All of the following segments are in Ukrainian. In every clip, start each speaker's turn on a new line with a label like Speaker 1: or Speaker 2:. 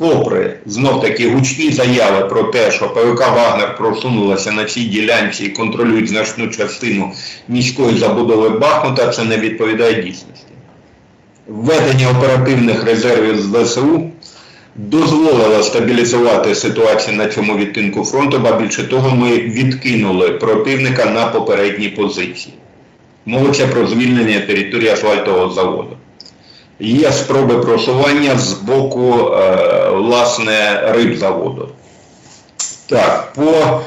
Speaker 1: попри знов таки гучні заяви про те, що ПВК Вагнер просунулася на цій ділянці і контролюють значну частину міської забудови Бахмута, це не відповідає дійсності. Введення оперативних резервів з ВСУ дозволило стабілізувати ситуацію на цьому відтинку фронту, ба більше того, ми відкинули противника на попередні позиції. Мовиться про звільнення території асфальтового заводу. Є спроби просування з боку е, власне рибзаводу. Так, по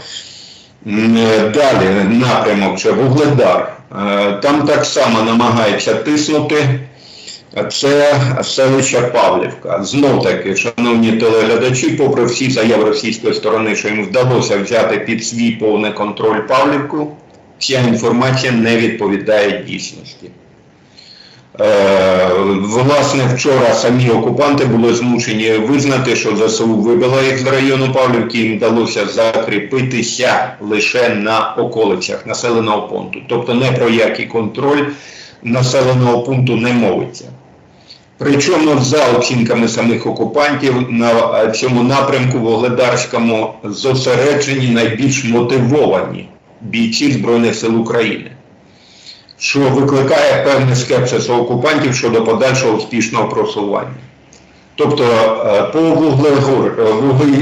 Speaker 1: далі напрямок це Вугледар. Е, Там так само намагаються тиснути. Це селище Павлівка. Знов таки, шановні телеглядачі, попри всі заяви російської сторони, що їм вдалося взяти під свій повний контроль Павлівку, ця інформація не відповідає дійсності. Е, власне, вчора самі окупанти були змушені визнати, що ЗСУ вибила їх з району Павлівки, їм вдалося закріпитися лише на околицях населеного пункту. Тобто не про який контроль населеного пункту не мовиться. Причому за оцінками самих окупантів на цьому напрямку Вогледарському зосереджені найбільш мотивовані бійці Збройних сил України що викликає певний скепсис у окупантів щодо подальшого успішного просування. Тобто е, по е,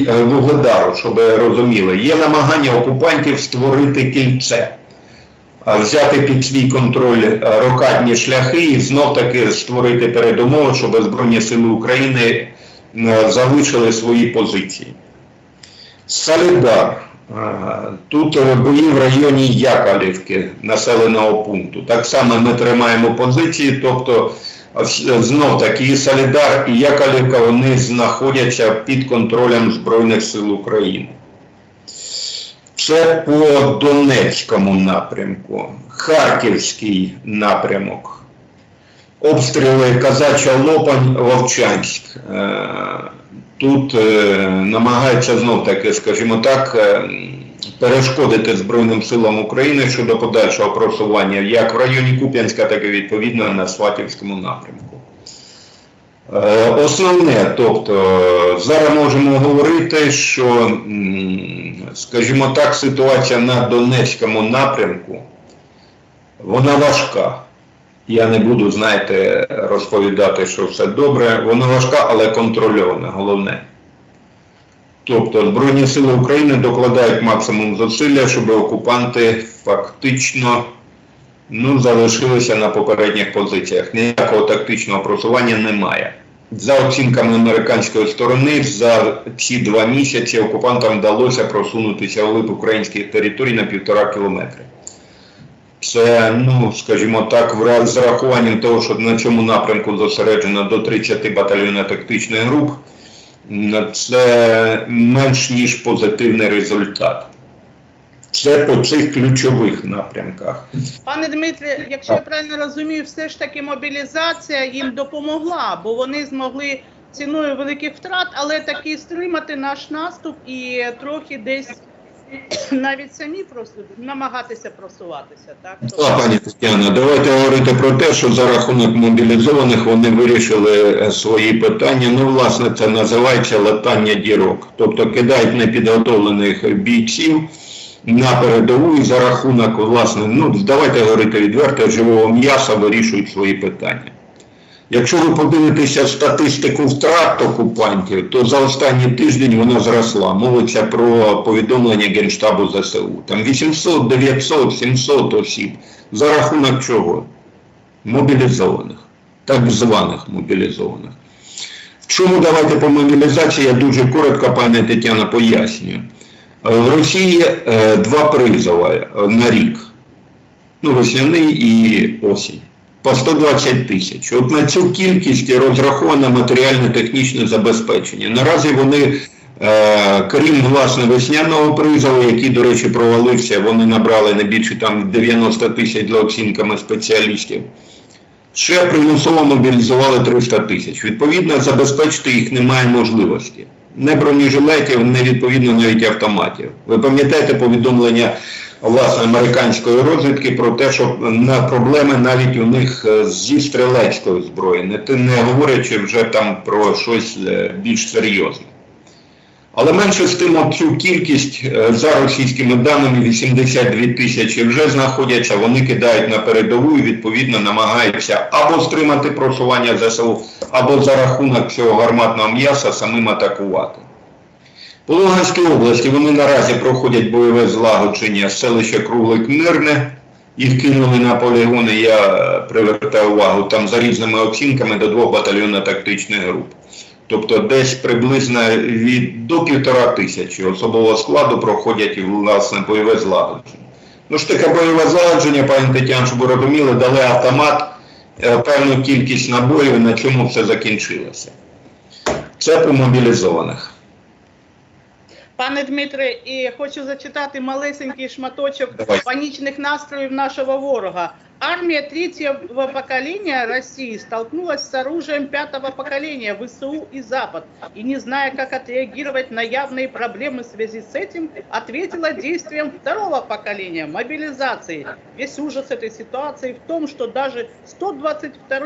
Speaker 1: е, Вугледару, щоб ви розуміли, є намагання окупантів створити кільце, взяти під свій контроль рокадні шляхи і знов таки створити передумови, щоб Збройні Сили України залишили свої позиції. Солідар. Е, Тут е, бої в районі Яковлівки, населеного пункту. Так само ми тримаємо позиції, тобто е, знов таки і Солідар, і Яковлівка вони знаходяться під контролем Збройних сил України. Це по Донецькому напрямку, Харківський напрямок. Обстріли Казача Лопань, Вовчанськ. Тут е, намагаються знов таки, скажімо так, е, перешкодити Збройним силам України щодо подальшого просування як в районі Куп'янська, так і відповідно на Сватівському напрямку. Е, Основне, тобто, зараз можемо говорити, що, скажімо так, ситуація на Донецькому напрямку, вона важка. Я не буду, знаєте, розповідати, що все добре. Вона важка, але контрольована, головне. Тобто Збройні сили України докладають максимум зусилля, щоб окупанти фактично ну, залишилися на попередніх позиціях. Ніякого тактичного просування немає. За оцінками американської сторони, за ці два місяці окупантам вдалося просунутися вглиб українських територій на півтора кілометри. Це, ну, скажімо так, вра- з рахуванням того, що на цьому напрямку зосереджено до 30 батальйонно-тактичних груп, це менш ніж позитивний результат. Це по цих ключових напрямках.
Speaker 2: Пане Дмитре, якщо я правильно розумію, все ж таки мобілізація їм допомогла, бо вони змогли ціною великих втрат, але таки стримати наш наступ і трохи десь навіть самі просто намагатися просуватися. Так
Speaker 1: Так, пані Тетяна, давайте говорити про те, що за рахунок мобілізованих вони вирішили е, свої питання. Ну, власне, це називається латання дірок. Тобто кидають непідготовлених бійців на передову і за рахунок, власне, ну, давайте говорити відверто, живого м'яса вирішують свої питання. Якщо ви подивитеся статистику втрат окупантів, то за останній тиждень вона зросла. Мовиться про повідомлення Генштабу ЗСУ. Там 800, 900, 700 осіб. За рахунок чого? Мобілізованих, так званих мобілізованих. В чому давайте по мобілізації я дуже коротко, пане Тетяна, пояснюю. Е, В Росії е, два призови е, на рік. Ну, весняний і осінь по 120 тисяч. От на цю кількість розраховане матеріально-технічне забезпечення. Наразі вони, е, крім власне весняного призову, який, до речі, провалився, вони набрали не більше там 90 тисяч за оцінками спеціалістів. Ще примусово мобілізували 300 тисяч. Відповідно, забезпечити їх немає можливості. Не бронежилетів, не відповідно навіть автоматів. Ви пам'ятаєте повідомлення власне американської розвідки про те, що на проблеми навіть у них е, зі стрілецькою зброєю, не, не говорячи вже там про щось е, більш серйозне. Але менше з тим цю кількість е, за російськими даними 82 тисячі вже знаходяться, вони кидають на передову і відповідно намагаються або стримати просування ЗСУ, або за рахунок цього гарматного м'яса самим атакувати. По Луганській області вони наразі проходять бойове злагодження селище Круглик Мирне. Їх кинули на полігони, я привертаю увагу, там за різними оцінками до двох батальйонно-тактичних груп. Тобто десь приблизно від до півтора тисячі особового складу проходять власне бойове злагодження. Ну ж таке бойове злагодження, пані Тетяна, щоб ви розуміли, дали автомат, е, певну кількість набоїв, на цьому все закінчилося. Це по мобілізованих.
Speaker 2: Пане Дмитре, і хочу зачитати малесенький шматочок
Speaker 1: Давай.
Speaker 2: панічних настроїв нашого ворога. Армия третьего поколения России столкнулась с оружием пятого поколения ВСУ и Запад. И не зная, как отреагировать на явные проблемы в связи с этим, ответила действием второго поколения, мобилизации. Весь ужас этой ситуации в том, что даже 122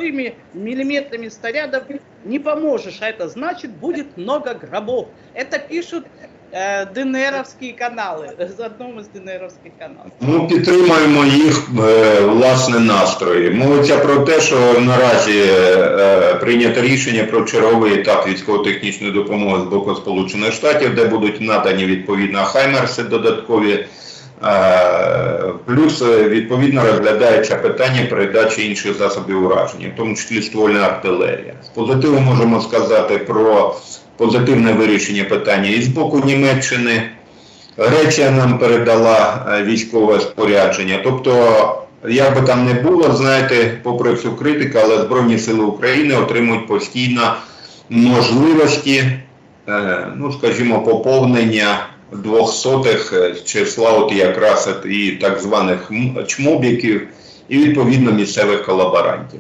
Speaker 2: миллиметрами снарядов не поможешь, а это значит будет много гробов. Это пишут э, ДНРовские каналы, з одному з ДНРовських каналів.
Speaker 1: Ну, підтримуємо їх е, власне настрої. Мовиться про те, що наразі е, прийнято рішення про черговий етап військово-технічної допомоги з боку Сполучених Штатів, де будуть надані відповідно хаймерси додаткові. Е, Плюс е, відповідно розглядається питання передачі інших засобів ураження, в тому числі ствольна артилерія. З позитиву можемо сказати про позитивне вирішення питання і з боку Німеччини. Греція нам передала е, військове спорядження. Тобто, як би там не було, знаєте, попри всю критику, але Збройні Сили України отримують постійно можливості, е, ну скажімо, поповнення двохсотих е, числа от якраз і так званих чмобіків, і відповідно місцевих колаборантів.